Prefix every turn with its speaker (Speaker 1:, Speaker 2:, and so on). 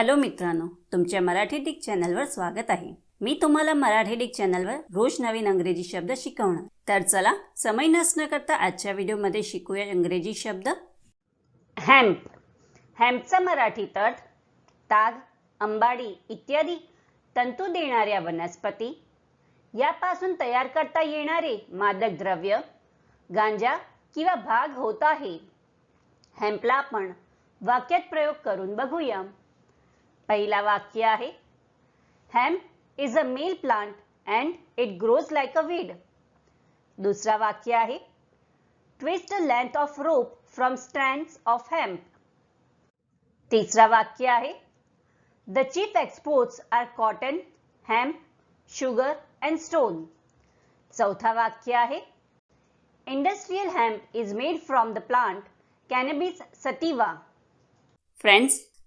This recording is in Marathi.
Speaker 1: हॅलो मित्रांनो तुमच्या मराठी डिक चॅनलवर स्वागत आहे. मी तुम्हाला मराठी डिक चॅनलवर रोज नवीन अंग्रेजी शब्द शिकवणार. तर चला समय नसणं करता आजच्या व्हिडिओमध्ये शिकूया इंग्रजी शब्द. हॅम्प. हॅम्पचा मराठी तट ताग अंबाडी इत्यादी तंतू देणाऱ्या वनस्पती. यापासून तयार करता येणारे मादक द्रव्य गांजा किंवा भाग होत आहे. हॅम्पला आपण वाक्यात प्रयोग करून बघूया. पहिला वाक्य आहे. Hemp is a male plant and it grows like a weed दुसरा वाक्य आहे. Twist a length of rope from stand of hemp तिसरा वाक्य आहे. The chief exports are cotton hemp sugar and stone चौथा वाक्य आहे. Industrial hemp is made from the plant cannabis sativa friends